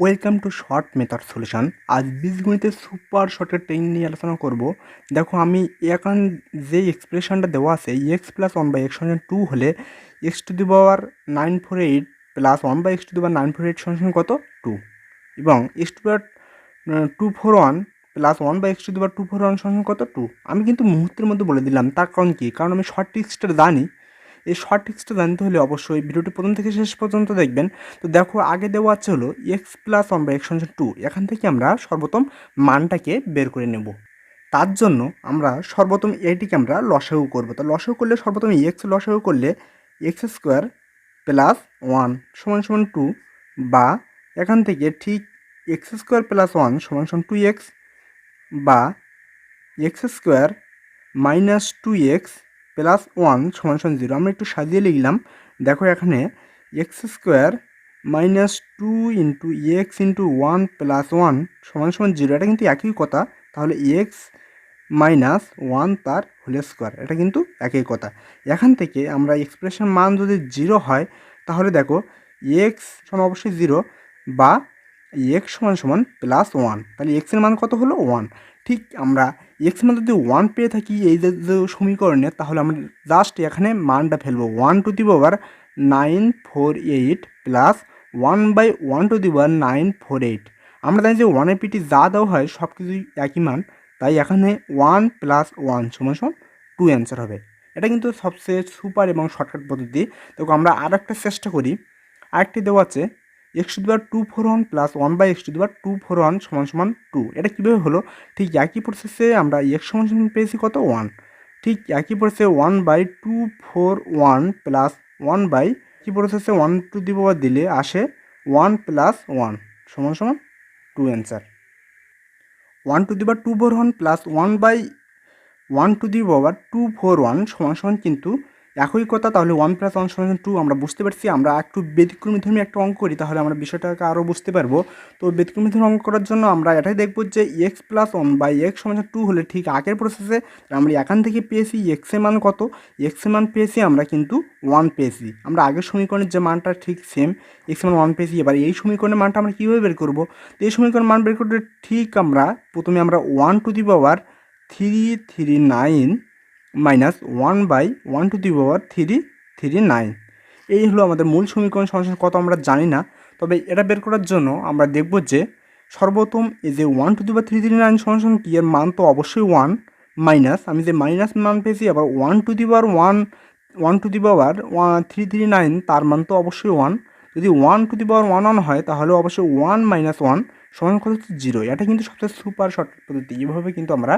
Welcome to short method solution আজ বীজগণিতের super শর্টের ten নিয়ে আলোচনা করব। দেখো, আমি এখন যে এক্সপ্রেশনটা দেওয়া আছে x plus one by x সমান টু হলে x to the power nine four eight plus one by x to the power nine four eight সমান কত? টু এবং x to power two four one plus one by x to the power two four one সমান কত? Two আমি কিন্তু মুহূর্তের মধ্যে বলে দিলাম, তার কারণ কি? কারণ আমি শর্ট টিক্সটা জানি এই শর্ট টিক্সটা জানতে হলে অবশ্যই ভিডিওটি প্রথম থেকে শেষ পর্যন্ত দেখবেন। তো দেখো, আগে দেওয়া আছে হলো x plus one by x সমান টু এখান থেকে আমরা সর্বপ্রথম মানটাকে বের করে নেব। তার জন্য আমরা সর্বপ্রথম এটিকে আমরা লসাগু করব। তো লসাগু করলে সর্বপ্রথম এক্স লসাগু করলে এক্স স্কোয়ার প্লাস ওয়ান সমান সমান টু বা এখান থেকে ঠিক এক্স স্কোয়ার প্লাস ওয়ান সমান সমান টু এক্স বা x square minus two x plus one সমান সমান জিরো। আমরা একটু সাজিয়ে লিখলাম। দেখো এখানে x square minus two into x into one plus one সমান সমান জিরো। এটা কিন্তু একই কথা। তাহলে এক্স মাইনাস ওয়ান তার হোল স্কোয়ার এটা কিন্তু একই কথা। এখান থেকে আমরা এক্সপ্রেশন মান যদি জিরো হয়, তাহলে দেখো এক্স সমান অবশ্যই জিরো বা এক্স সমান সমান প্লাস ওয়ান তাহলে এক্সের মান কত হলো? ওয়ান ঠিক আমরা এক্স মান যদি ওয়ান পেয়ে থাকি এই যে সমীকরণে, তাহলে আমরা জাস্ট এখানে মানটা ফেলব। One to the power nine four eight plus one by one to the power nine four eight আমরা জানি যে ওয়ানের পিটি যা দেওয়া হয়, সব কিছুই একই মান, তাই এখানে ওয়ান প্লাস ওয়ান সমান সমান টু অ্যান্সার হবে। এটা কিন্তু সবচেয়ে সুপার এবং শর্টকাট পদ্ধতি। তো আমরা আর একটা চেষ্টা করি। আরেকটি দেওয়া আছে এক্স টু দিবার two four one plus one by x to দিবার টু ফোর ওয়ান সমান সমান টু এটা কীভাবে হলো? ঠিক একই প্রসেসে আমরা এক্স সমান সমান পেয়েছি কত? ওয়ান ঠিক একই প্রসেসে one by two four one plus one by কি প্রসেসে ওয়ান টু দি পাওয়ার দিলে আসে ওয়ান প্লাস ওয়ান সমান সমান two answer one to the power two four one plus one by one to the power two four one সমান সমান কিন্তু একই কথা, তাহলে ওয়ান প্লাস ওয়ান সমান টু আমরা বুঝতে পারছি। আমরা একটু ব্যতিক্রমী ধর্মী একটা অঙ্ক করি, তাহলে আমরা বিষয়টাকে আরও বুঝতে পারব। তো ব্যতিক্রমী ধর্মী অঙ্ক করার জন্য আমরা এটাই দেখব যে x plus one by x সমান টু হলে ঠিক আগের প্রসেসে আমরা এখান থেকে পেয়েছি এক্সের মান কত? এক্সের মান পেয়েছি আমরা কিন্তু ওয়ান পেয়েছি। আমরা আগের সমীকরণের যে মানটা ঠিক সেম এক্স মান ওয়ান পেয়েছি। এবার এই সমীকরণের মানটা আমরা কীভাবে বের করব? তো এই সমীকরণের মান বের করতে ঠিক আমরা প্রথমে আমরা one to the power three three nine minus one by one to the power three three nine এই হলো আমাদের মূল সমীকরণ সমস্যা কত আমরা জানি না। তবে এটা বের করার জন্য আমরা দেখব যে সর্বপ্রথম এই যে one to the power three three nine সমস্যা কি, এর মান তো অবশ্যই ওয়ান মাইনাস আমি যে মাইনাস মান পেয়েছি, আবার one to the power one one to the power one three three nine তার মান তো অবশ্যই ওয়ান যদি one to the power one one হয়, তাহলে অবশ্যই ওয়ান মাইনাস ওয়ান সমান কত হচ্ছে জিরো এটা কিন্তু সবচেয়ে সুপার শর্ট পদ্ধতি। এভাবে কিন্তু আমরা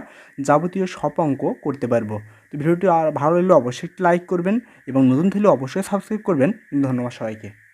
যাবতীয় সব অঙ্ক করতে পারব। তো ভিডিওটি আর ভালো লাগলে অবশ্যই লাইক করবেন এবং নতুন থাকলে অবশ্যই সাবস্ক্রাইব করবেন। ধন্যবাদ সবাইকে।